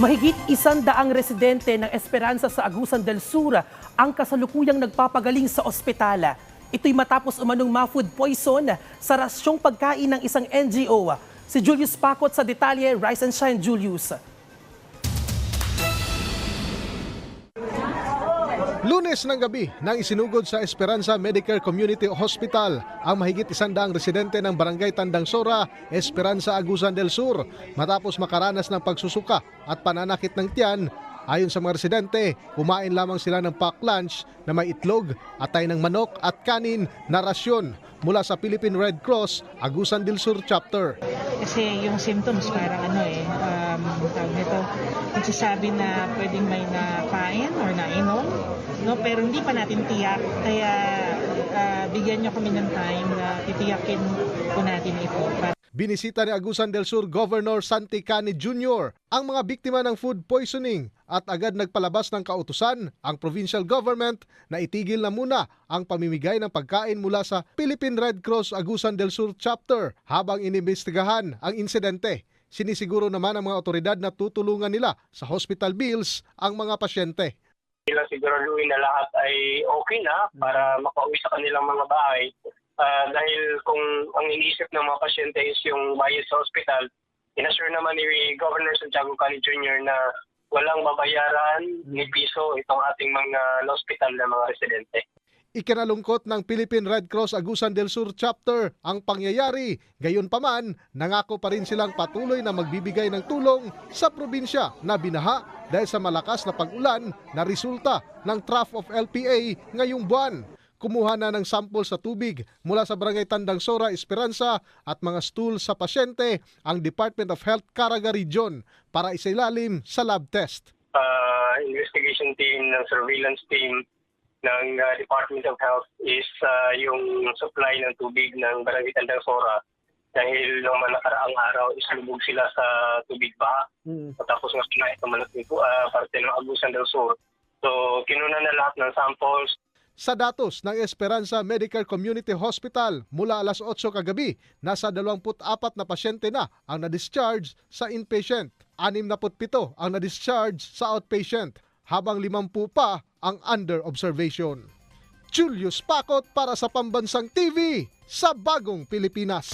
Mahigit isandaang residente ng Esperanza sa Agusan del Sur ang kasalukuyang nagpapagaling sa ospitala. Ito'y matapos umanong ma-food poison sa rasyong pagkain ng isang NGO. Si Julius Pakot sa detalye, Rise and Shine Julius. Lunes ng gabi nang isinugod sa Esperanza Medicare Community Hospital ang mahigit isandaang residente ng Barangay Tandang Sora, Esperanza Agusan del Sur matapos makaranas ng pagsusuka at pananakit ng tiyan. Ayon sa mga residente, kumain lamang sila ng pack lunch na may itlog, atay ng manok at kanin na rasyon mula sa Philippine Red Cross Agusan del Sur Chapter. Kasi yung symptoms parang ano eh, um, tawag nito, nagsasabi na pwedeng may napain or nainom, no? pero hindi pa natin tiyak. Kaya ah, bigyan nyo kami ng time na titiyakin po natin ito. Binisita ni Agusan del Sur Governor Santi Cani Jr. ang mga biktima ng food poisoning at agad nagpalabas ng kautusan ang provincial government na itigil na muna ang pamimigay ng pagkain mula sa Philippine Red Cross Agusan del Sur chapter habang inimbestigahan ang insidente. Sinisiguro naman ang mga otoridad na tutulungan nila sa hospital bills ang mga pasyente. nila siguraduhin na lahat ay okay na para makauwi sa kanilang mga bahay. Ah, dahil kung ang iniisip ng mga pasyente is yung bayad sa hospital, inassure naman ni Governor Santiago Cali Jr. na walang babayaran ni piso itong ating mga hospital na mga residente. Ikinalungkot ng Philippine Red Cross Agusan del Sur chapter ang pangyayari. Gayunpaman, nangako pa rin silang patuloy na magbibigay ng tulong sa probinsya na binaha dahil sa malakas na pag-ulan na resulta ng trough of LPA ngayong buwan. Kumuha na ng sample sa tubig mula sa Barangay Tandang Sora, Esperanza at mga stool sa pasyente ang Department of Health Caraga Region para isailalim sa lab test. uh, investigation team, ng surveillance team ng uh, Department of Health is uh, yung supply ng tubig ng Barangay Tandang Sora dahil nung mga nakaraang araw is lubog sila sa tubig baha. Tapos nga sila ito malat uh, parte ng Agusan del Sur. So kinuna na lahat ng samples, Sa datos ng Esperanza Medical Community Hospital mula alas 8 kagabi, nasa 24 na pasyente na ang na-discharge sa inpatient. 67 ang na-discharge sa outpatient, habang 50 pa ang under observation. Julius Pakot para sa Pambansang TV sa Bagong Pilipinas.